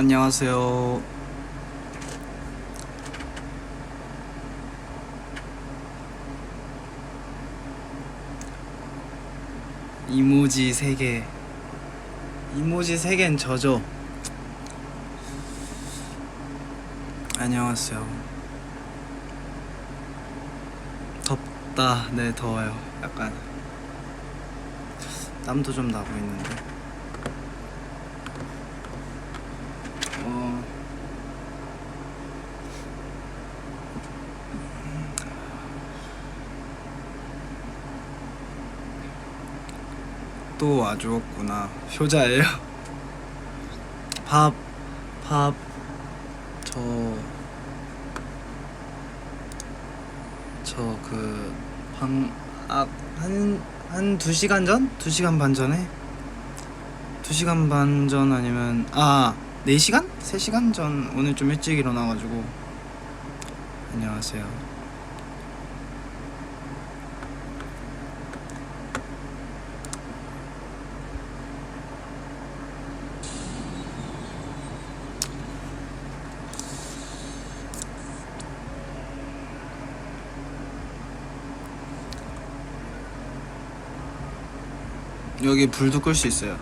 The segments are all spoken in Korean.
안녕하세요. 이모지 3개. 이모지 3개는 저죠. 안녕하세요. 덥다. 네, 더워요. 약간. 땀도 좀 나고 있는데. 어. 또 와주었구나. 효자예요. 밥, 밥, 저, 저 그, 방, 아, 한, 한두 시간 전? 두 시간 반 전에? 두 시간 반 전 아니면, 아, 네 시간? 세 시간 전 오늘 좀 일찍 일어나가지고. 안녕하세요. 여기 불도 끌 수 있어요.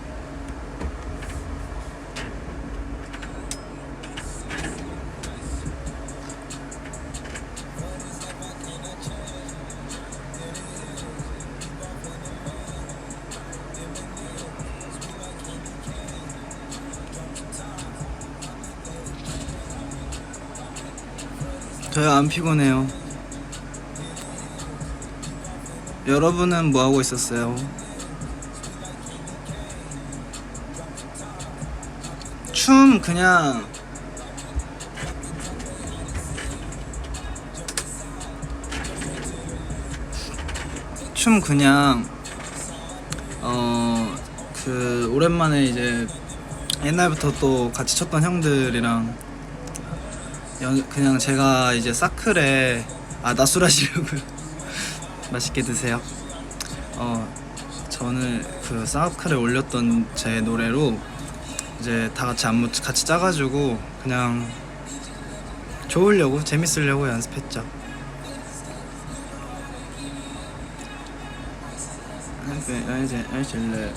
저요 안 피곤해요. 여러분은 뭐 하고 있었어요? 그냥 춤 그냥 어 그 오랜만에 이제 옛날부터 또 같이 췄던 형들이랑 연, 그냥 제가 이제 사클에 아 낮술 하시려고요 맛있게 드세요. 어 저는 그 사클에 올렸던 제 노래로 이제 다 같이 안무 같이 짜가지고 그냥 좋으려고 재밌으려고 연습했죠. 아, 이제 알실래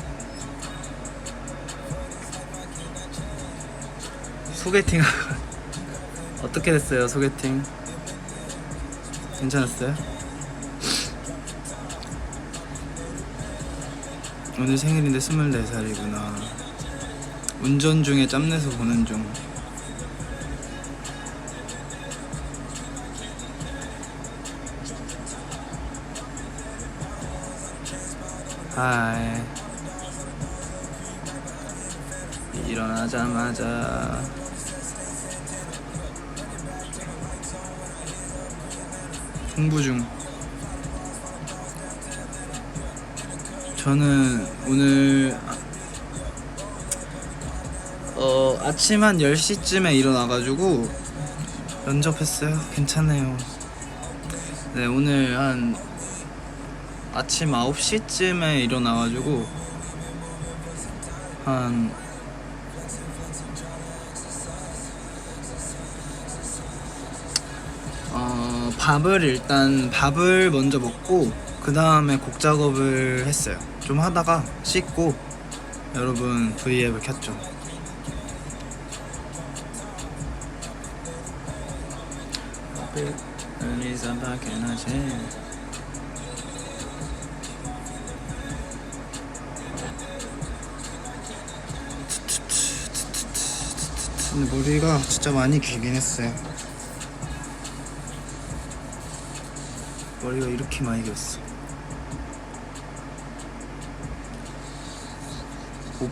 소개팅 어떻게 됐어요 소개팅 괜찮았어요? 오늘 생일인데 24살이구나 운전 중에 짬내서 보는 중. 하이. 일어나자마자 공부 중. 저는 오늘 어 아침 한 10시쯤에 일어나가지고 면접했어요. 괜찮아요. 네 오늘 한 아침 9시쯤에 일어나가지고 한 어, 밥을 일단 밥을 먼저 먹고 그 다음에 곡 작업을 했어요. 좀 하다가 씻고 여러분 V앱을 켰죠 의리사밖에 나지 근데 머리가 진짜 많이 길긴 했어요. 머리가 이렇게 많이 길었어. 오,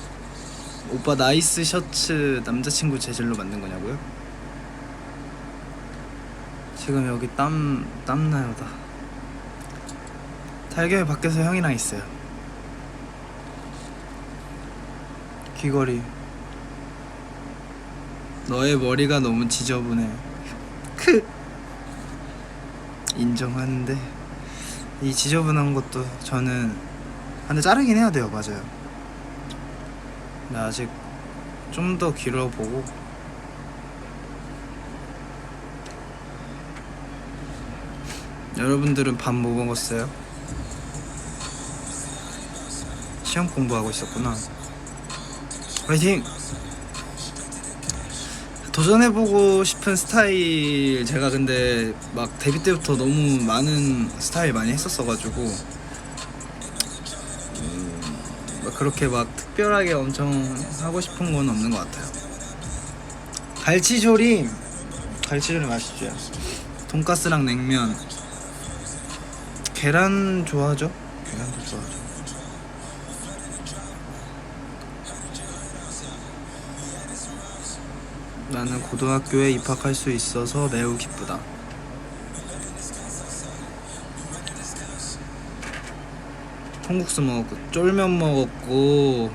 오빠 나이스 셔츠 남자친구 재질로 만든 거냐고요? 지금 여기 땀 땀나요 다. 달걀 밖에서 형이랑 있어요. 귀걸이. 너의 머리가 너무 지저분해. 크. 인정하는데 이 지저분한 것도 저는 아, 근데 자르긴 해야 돼요, 맞아요. 나 아직 좀 더 길어보고 여러분들은 밥 뭐 먹었어요? 시험 공부하고 있었구나. 화이팅! 도전해보고 싶은 스타일 제가 근데 막 데뷔 때부터 너무 많은 스타일 많이 했었어가지고 음, 막 그렇게 막 특별하게 엄청 하고 싶은 건 없는 것 같아요. 갈치조림 갈치조림 맛있죠. 돈가스랑 냉면 계란 좋아하죠? 계란도 좋아하죠. 나는 고등학교에 입학할 수 있어서 매우 기쁘다. 콩국수 먹었고 쫄면 먹었고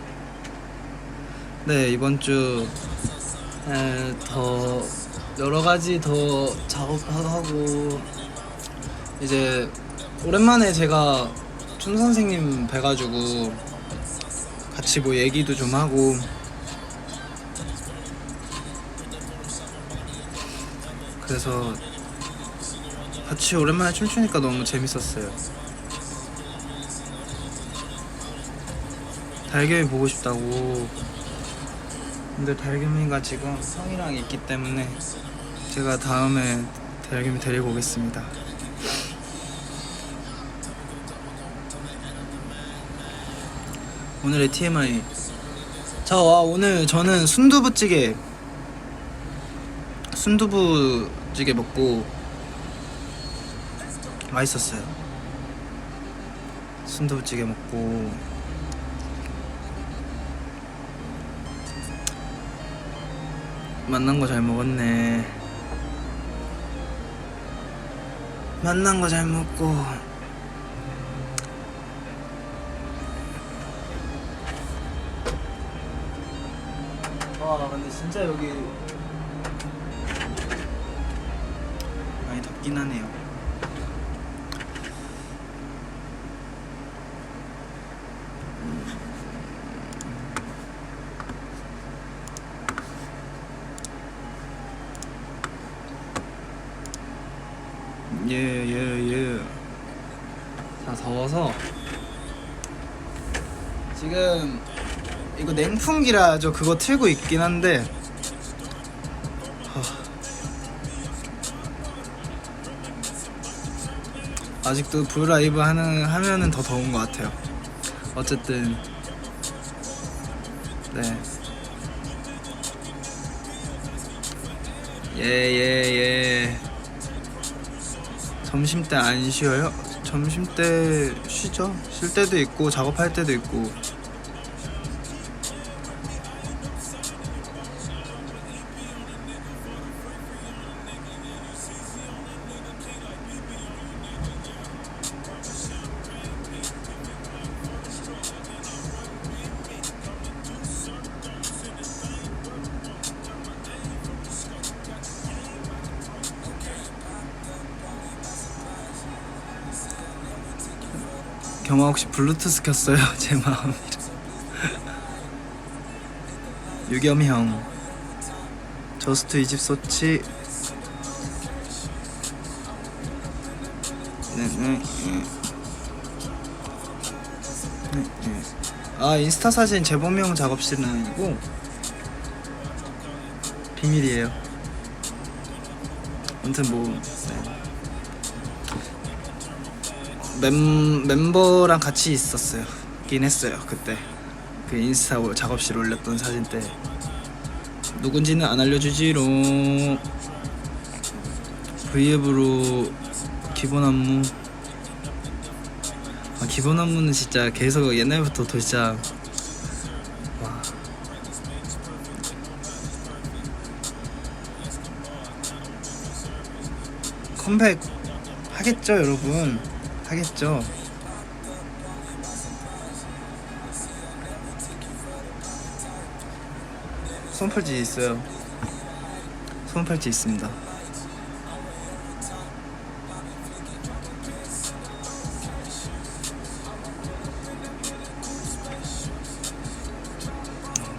네 이번 주 더 여러 가지 더 작업하고 이제 오랜만에 제가 춘 선생님 뵈가지고 같이 뭐 얘기도 좀 하고 그래서 같이 오랜만에 춤추니까 너무 재밌었어요. 달걀이 보고 싶다고. 근데 달걀이가 지금 성이랑 있기 때문에 제가 다음에 달걀이 데리고 오겠습니다. 오늘의 TMI. 자, 와, 오늘 저는 순두부찌개 순두부찌개 먹고 맛있었어요. 순두부찌개 먹고 만난 거 잘 먹었네. 만난 거 잘 먹고 와 근데 진짜 여기 많이 덥긴 하네요. 예, 예, 예. 자, 더워서 지금 이거 냉풍기라 저 그거 틀고 있긴 한데 아직도 브라이브 하는 하면은 더 더운 것 같아요. 어쨌든 네. 예예 예. 점심 때 안 쉬어요? 점심 때 쉬죠. 쉴 때도 있고 작업할 때도 있고. 경아 혹시 블루투스 켰어요? 제 마음이라. 유겸형 저스트 이집 소치 네네 네, 네. 아 인스타 사진 재범형 작업실은 아니고 비밀이에요. 아무튼 뭐 네. 멤, 멤버랑 같이 있었어요. 긴 했어요 그때. 그 인스타 올- 작업실 올렸던 사진 때. 누군지는 안 알려주지롱. V앱으로 기본 안무. 아, 기본 안무는 진짜 계속 옛날부터 더 진짜. 와. 컴백 하겠죠 여러분 하겠죠. 손팔찌 있어요. 손팔찌 있습니다.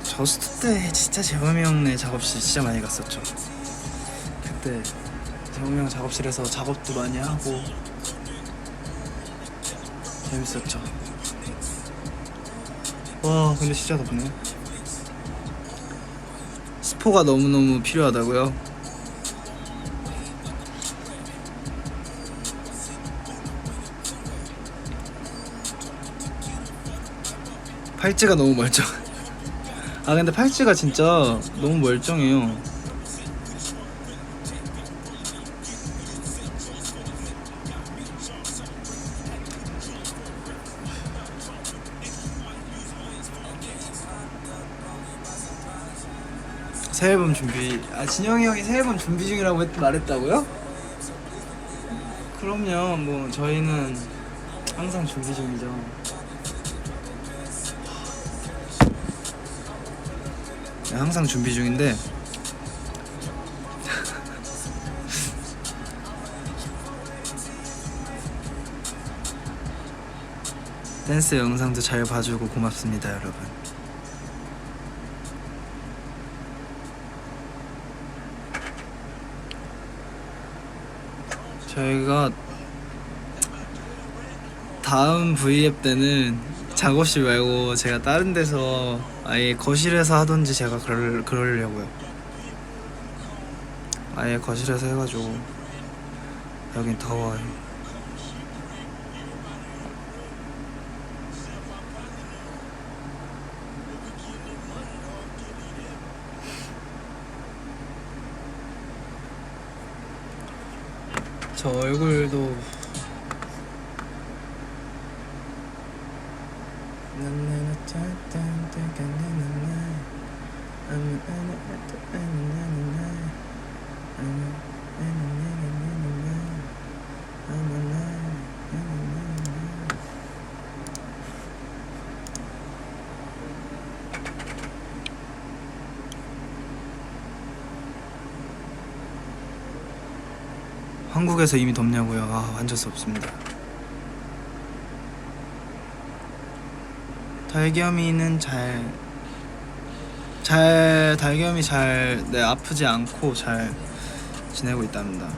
저스트 때 진짜 재범이 형네 작업실 진짜 많이 갔었죠. 그때 재범이 형 작업실에서 작업도 많이 하고 재밌었죠. 와 근데 진짜 덥네. 스포가 너무 너무 필요하다고요? 팔찌가 너무 멀쩡. 아 근데 팔찌가 진짜 너무 멀쩡해요. 새 앨범 준비. 아 진영이 형이 새 앨범 준비 중이라고 했, 말했다고요? 그럼요. 뭐 저희는 항상 준비 중이죠. 네, 항상 준비 중인데 댄스 영상도 잘 봐주고 고맙습니다 여러분 저희가 다음 V앱 때는 작업실 말고 제가 다른 데서 아예 거실에서 하던지 제가 그럴, 그러려고요. 아예 거실에서 해가지고 여긴 더워요. 저 얼굴도 한국에서 이미 덥냐고요? 아 완전 덥습니다. 달겸이는 잘, 잘 달겸이 잘, 네 아프지 않고 잘 지내고 있답니다.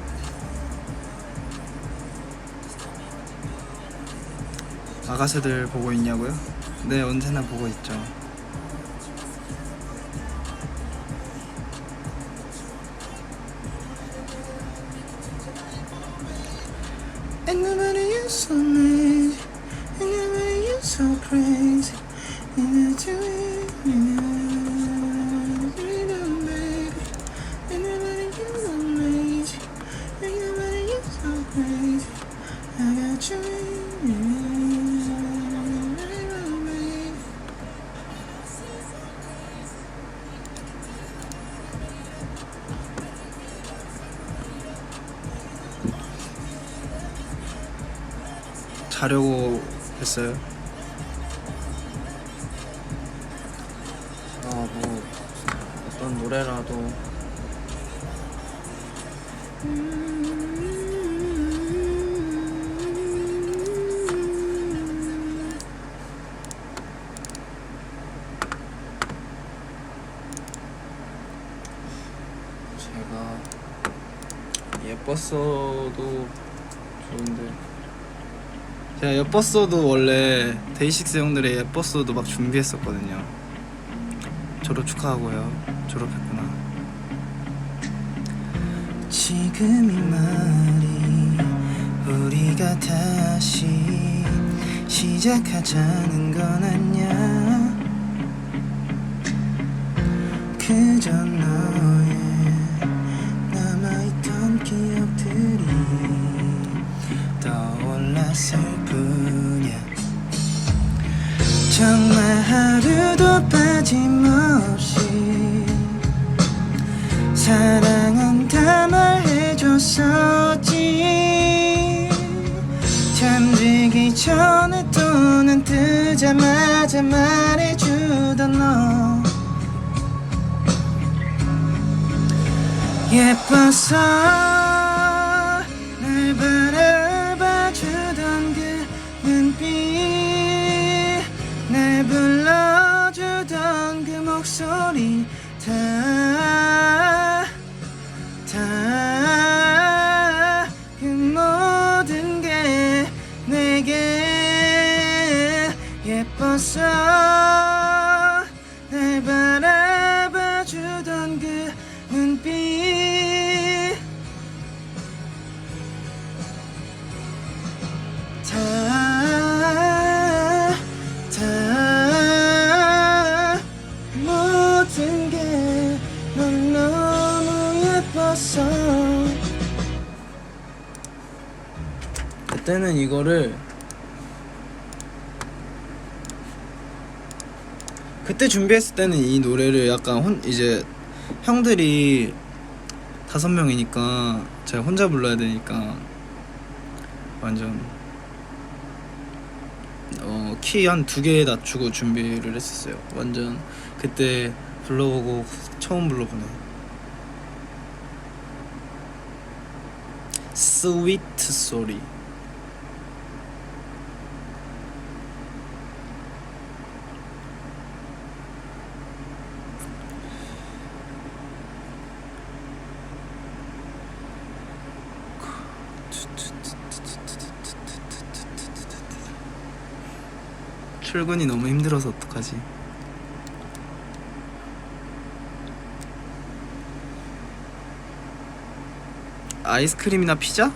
아가새들 보고 있냐고요? 네 언제나 보고 있죠. And nobody is so mad. And nobody is so crazy. And that's 자려고 했어요. 아, 뭐 어떤 노래라도 제가 예뻤어도 제가 예뻤어도 원래 데이식스 형들의 예뻤어도 막 준비했었거든요. 졸업 축하하고요. 졸업했구나. 지금 이 말이 우리가 다시 시작하자는 건 아냐. 그저 너의 남아있던 기억들이 떠올랐을 뿐이야. 정말 하루도 빠짐없이 사랑한다 말해줬었지. 잠들기 전에 또 눈 뜨자마자 말해주던 너. 예뻐서 때는 이거를 그때 준비했을 때는 이 노래를 약간 혼 이제 형들이 다섯 명이니까 제가 혼자 불러야 되니까 완전 어, 키 한 두 개 낮추고 준비를 했었어요. 완전 그때 불러보고 처음 불러보네. 스위트 소리. 출근이 너무 힘들어서 어떡하지? 아이스크림이나 피자?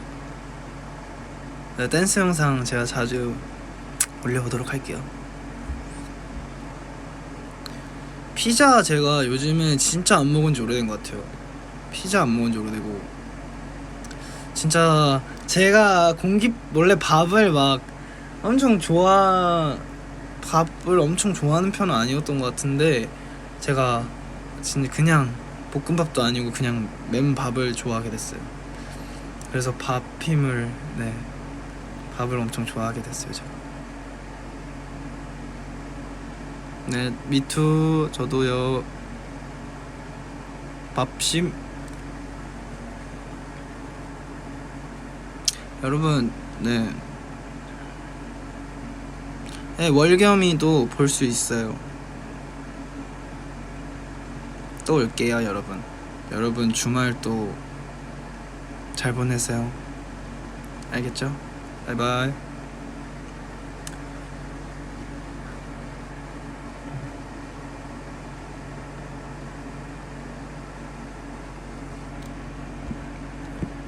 네, 댄스 영상 제가 자주 올려보도록 할게요. 피자 제가 요즘에 진짜 안 먹은 지 오래된 것 같아요. 피자 안 먹은 지 오래되고 진짜 제가 공기 원래 밥을 막 엄청 좋아 밥을 엄청 좋아하는 편은 아니었던 것 같은데 제가 진짜 그냥 볶음밥도 아니고 그냥 맨밥을 좋아하게 됐어요. 그래서 밥 힘을 네 밥을 엄청 좋아하게 됐어요 제가. 네 미투 저도요 밥심 여러분 네. 네 월겸이도 볼 수 있어요. 또 올게요 여러분. 여러분 주말 또 잘 보내세요. 알겠죠? 바이바이